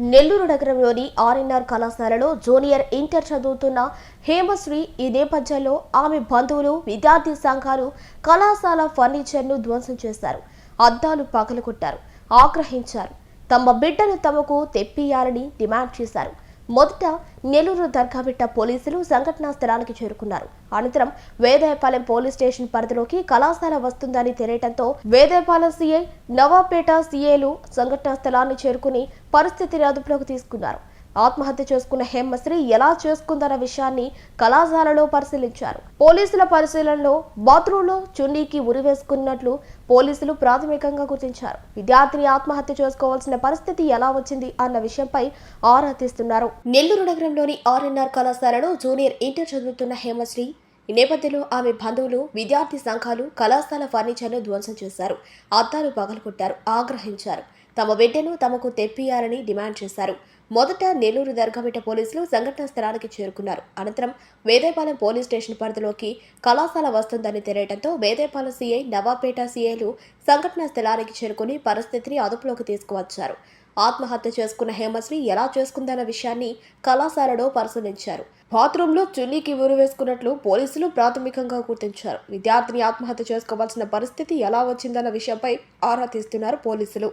నెల్లూరు నగరంలోని ఆర్ఎన్ఆర్ కళాశాలలో junior inter చదువుతున్న హేమశ్రీ ఈ నేపథ్యంలో ఆమె బంధువులు విద్యార్థి సంఘాలు కళాశాల ఫర్నిచర్ను ధ్వంసం చేశారు. అద్దాలు పగలగొట్టారు. ఆగ్రహించారు. తమ బిడ్డను తమకు తెప్పియాలని డిమాండ్ చేశారు. మొదట నెల్లూరు దర్గాబిట్ట పోలీసులు సంఘటనా స్థలానికి చేరుకున్నారు. అనంతరం వేదాయపాలెం పోలీస్ స్టేషన్ పరిధిలోకి కళాశాల వస్తుందని తెలియటంతో వేదాయపాలెం సీఐ నవాపేట సీఏలు సంఘటనా స్థలాన్ని చేరుకుని పరిస్థితిని అదుపులోకి తీసుకున్నారు. ఆత్మహత్య చేసుకున్న హేమశ్రీ ఎలా చేసుకుందన్న విషయాన్ని కళాశాలలో పరిశీలించారు. పోలీసుల పరిశీలనలో బాత్రూంలో చున్నీకి ఉరివేసుకున్నట్లు పోలీసులు ప్రాథమికంగా గుర్తించారు. విద్యార్థిని ఆత్మహత్య చేసుకోవాల్సిన పరిస్థితి ఎలా వచ్చింది అన్న విషయంపై ఆరా తీస్తున్నారు. నెల్లూరు నగరంలోని ఆర్ఎన్ఆర్ కళాశాలలో జూనియర్ ఇంటర్ చదువుతున్న హేమశ్రీ ఈ నేపథ్యంలో ఆమె బంధువులు విద్యార్థి సంఘాలు కళాశాల ఫర్నిచర్ను ధ్వంసం చేశారు. అద్దాలు పగలగొట్టారు ఆగ్రహించారు. తమ బిడ్డను తమకు తెప్పియాలని డిమాండ్ చేశారు. మొదట నెల్లూరు దర్గామిట పోలీసులు సంఘటనా స్థలానికి చేరుకున్నారు. అనంతరం వేదేపాలెం పోలీస్ స్టేషన్ పరిధిలోకి కళాశాల వస్తుందని తెలియడంతో వేదేపాలెం సీఐ నవాపేట సీఐలు సంఘటనా స్థలానికి చేరుకుని పరిస్థితిని అదుపులోకి తీసుకువచ్చారు. ఆత్మహత్య చేసుకున్న హేమశ్రీ ఎలా చేసుకుందన్న విషయాన్ని కళాశాలలో పరిశీలించారు. బాత్రూంలో చున్నీకి ఊరు వేసుకున్నట్లు పోలీసులు ప్రాథమికంగా గుర్తించారు. విద్యార్థిని ఆత్మహత్య చేసుకోవాల్సిన పరిస్థితి ఎలా వచ్చిందన్న విషయంపై ఆరా తీస్తున్నారు పోలీసులు.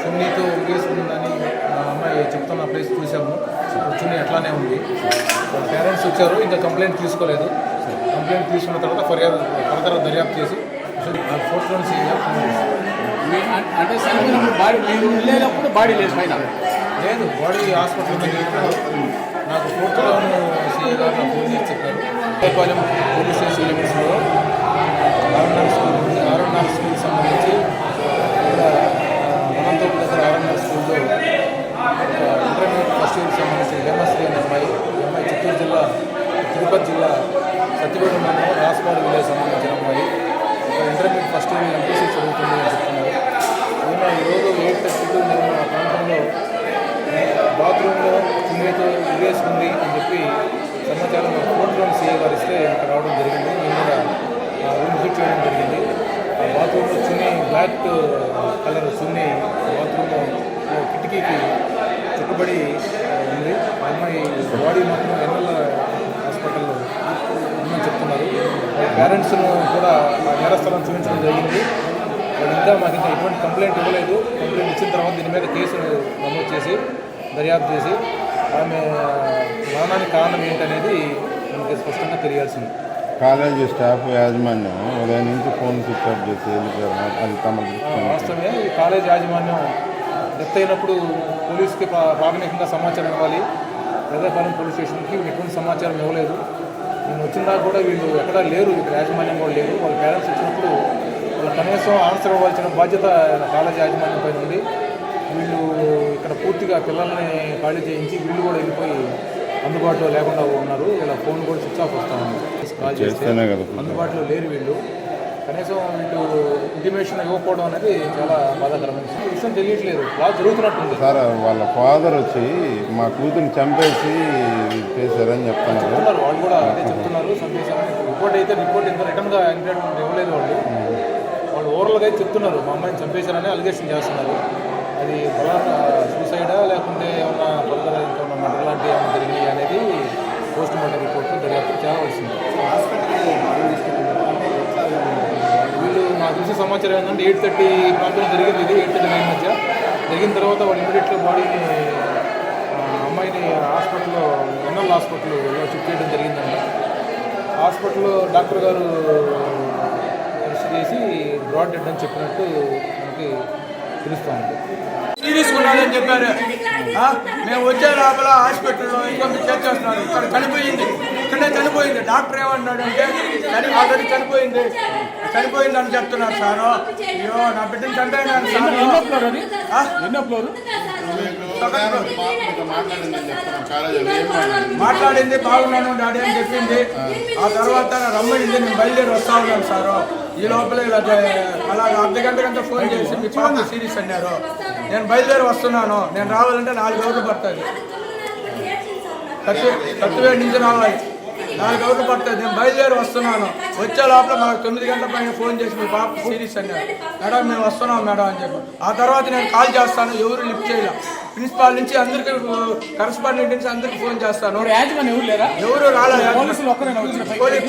చున్నీతో ఉరిగేసుకుందని అమ్మాయి చెప్తున్న ప్లేస్ చూసాము. చున్నీ అట్లానే ఉంది. పేరెంట్స్ వచ్చారు. ఇంకా కంప్లైంట్ తీసుకోలేదు. కంప్లైంట్ తీసుకున్న తర్వాత ఫర్యాదు ఫర్దర్ దర్యాప్తు చేసి అంటే చనిపోయినప్పుడు బాడీ మీరు వెళ్ళేటప్పుడు బాడీ లేదు పైన. లేదు బాడీ చేరుకున్నారు నాకు ఫోర్త్ ఫోన్ చేసి చెప్పారు. పోలీస్ స్టేషన్ లిమిట్స్లో ఆర్ఎన్ఆర్ స్కూల్ ఉంది ఆర్ఎన్ఆర్ స్కూల్కి సంబంధించి ఇక్కడ ఆ, అనంతపురం దగ్గర ఆర్ఎన్ఆర్ స్కూల్లో ఒక ఇంటర్మీడియట్ ఫస్ట్ ఇయర్కి సంబంధించి హేమశ్రీ అనే అమ్మాయి ఈ అమ్మాయి చిత్తూరు జిల్లా తిరుపతి జిల్లా సత్యగూడెం మండలం రాస్పాడు విలేజ్ సంబంధించిన అమ్మాయి ఒక ఇంటర్మీడియట్ ఫస్ట్ ఇయర్ ఎంపీసీ చదువుతుంది అని చెప్తున్నారు ఈమె ఈరోజు ఎయిట్ థర్టీ టూ నేను ఆ ప్రాంతంలో బాత్రూంలో చున్నీతో ఉరేసుకుంది అని చెప్పి సమాచారం ఫోన్లో సీఏ గారు ఇస్తే ఇక్కడ రావడం జరిగింది. నేను కూడా ఆ రూమ్ విజిట్ చేయడం జరిగింది. ఆ బాత్రూంలో చున్నీ బ్లాక్ కలర్ చున్నీ బాత్రూమ్లో కిటికీకి చుట్టుబడి ఉంది. అమ్మాయి బాడీ మాత్రం ఎన్నెల్ల హాస్పిటల్లో ఉందని చెప్తున్నారు. పేరెంట్స్ను కూడా ఆ నేరస్థలం చూపించడం జరిగింది. ఇంకా మాకు ఇంకా ఎటువంటి కంప్లైంట్ ఇవ్వలేదు. కంప్లైంట్ ఇచ్చిన తర్వాత దీని మీద కేసు నమోదు చేసి దర్యాప్తు చేసి ఆమె మరణానికి కారణం ఏంటనేది మనకి స్పష్టంగా తెలియాల్సింది. కాలేజీ స్టాఫ్ యాజమాన్యం ఉదయం నుంచి ఫోన్ స్విచ్ ఆఫ్ చేసి వెళ్ళిపోయారు. అది తమ. వాస్తవమే ఈ కాలేజ్ యాజమాన్యం డెత్ అయినప్పుడు పోలీస్కి ప్రా- ప్రాథమికంగా సమాచారం ఇవ్వాలి. పెద్దపాలెం పోలీస్ స్టేషన్కి ఎటువంటి సమాచారం ఇవ్వలేదు. నేను వచ్చిన దాకా కూడా వీళ్ళు ఎక్కడా లేరు. ఇక్కడ యాజమాన్యం కూడా లేరు వాళ్ళ పేరెంట్స్ వచ్చినప్పుడు వాళ్ళు కనీసం ఆన్సర్ ఇవ్వాల్సిన బాధ్యత కాలేజ్ యాజమాన్యం పైన ఉంది. వీళ్ళు ఇక్కడ పూర్తిగా పిల్లల్ని ఖాళీ చేయించి వీళ్ళు కూడా వెళ్ళిపోయి అందుబాటులో లేకుండా ఉన్నారు. వీళ్ళ ఫోన్ కూడా స్విచ్ ఆఫ్ వస్తా ఉంది. అందుబాటులో లేరు వీళ్ళు. కనీసం వీళ్ళు ఇంటిమేషన్ ఇవ్వకపోవడం అనేది చాలా బాధాకరమైన విషయం. తెలియట్లేదు. క్లాస్ జరుగుతున్నట్టుంది. సార్ వాళ్ళ ఫాదర్ వచ్చి మా కూతుర్ని చంపేసి చేశారని చెప్తున్నారు. వాళ్ళు కూడా అదే చెప్తున్నారు. సందేశాన్ని రిపోర్ట్ అయితే రిపోర్ట్ ఇంకా రిటర్న్గా ఇంటర్వ్యూ ఇవ్వలేదు వాళ్ళు. వాళ్ళు ఓవరాల్గా అయితే చెప్తున్నారు. మా అమ్మాయిని చంపేశారని అలిగేషన్ చేస్తున్నారు. అది బలానా సూసైడా లేకుంటే ఏమన్నా తొందర ఏమైనా మర్డర్ లాంటి ఏమైనా జరిగినాయి అనేది పోస్ట్ మార్టం రిపోర్ట్ దర్యాప్తు చేయవలసింది. వీళ్ళు నాకు తెలిసిన సమాచారం ఏంటంటే ఎయిట్ థర్టీ ప్రాంతంలో జరిగింది ఇది ఎయిట్ థర్టీ నైన్ మధ్య. జరిగిన తర్వాత వాళ్ళు ఇమీడియట్గా బాడీని అమ్మాయిని హాస్పిటల్లో ఎన్ఎల్ హాస్పిటల్లో షిఫ్ట్ చేయడం జరిగిందండి హాస్పిటల్లో డాక్టర్ గారు టెస్ట్ చేసి బ్రాడ్ డెడ్ అని చెప్పినట్టు మనకి తెలుస్తోంది తీసుకున్నాడని చెప్పారు. మేము వచ్చే లోపల హాస్పిటల్లో ఇంకొక చేస్తున్నారు. ఇక్కడ చనిపోయింది. ఇక్కడే చనిపోయింది. డాక్టర్ ఏమన్నాడు అంటే చని ఆల్రెడీ చనిపోయింది చనిపోయింది. అని చెప్తున్నారు సార్. అయ్యో నా బిడ్డను చంపేనాను సార్? ఎన్నో ఫ్లోర్ సెకండ్ ఫ్లోర్. మాట్లాడింది బాగున్నాను డాడీ అని చెప్పింది. ఆ తర్వాత రమ్మనింది నేను బయలుదేరి వస్తా ఉన్నాను సార్. ఈ లోపల ఇలా అలా అర్ధ గంట గంట ఫోన్ చేసి మీ పాప సీరియస్ అన్నారు. నేను బయలుదేరి వస్తున్నాను. నేను రావాలంటే నాలుగు రోజులు పడుతుంది. కత్తి కత్తివేడి నుంచి రావాలి. నాలుగు గంటలు పడుతుంది. నేను బయలుదేరి వస్తున్నాను. వచ్చే లోపల మాకు తొమ్మిది గంటల పైన ఫోన్ చేసి మీ పాప సీరియస్ అన్నారు మేడం మేము వస్తున్నాం మేడం అని చెప్పి ఆ తర్వాత నేను కాల్ చేస్తాను. ఎవరు లిఫ్ట్ చేయలే. ప్రిన్సిపాల్ నుంచి అందరికి కరస్పాండెంట్ నుంచి అందరికి ఫోన్ చేస్తాను. ఎవరు రాలేదు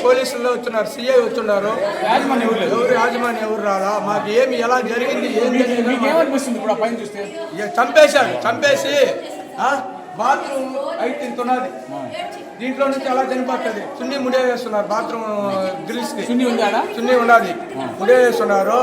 పోలీసులు వచ్చినారు సిఐ వచ్చున్నారు. ఎవరు యాజమాన్యం ఎవరు రాలా? మాకు ఏమి ఎలా జరిగింది ఏం జరిగింది? చంపేశారు. చంపేసి ఆ, బాత్రూమ్ ఇంత ఉన్నది. దీంట్లో నుంచి అలా చనిపోతుంది చున్నీ ముడే వేస్తున్నారు బాత్రూమ్ గ్రిల్స్కి ఉంది ఆడ చున్నీ ఉన్నది ముడే వేస్తున్నారు.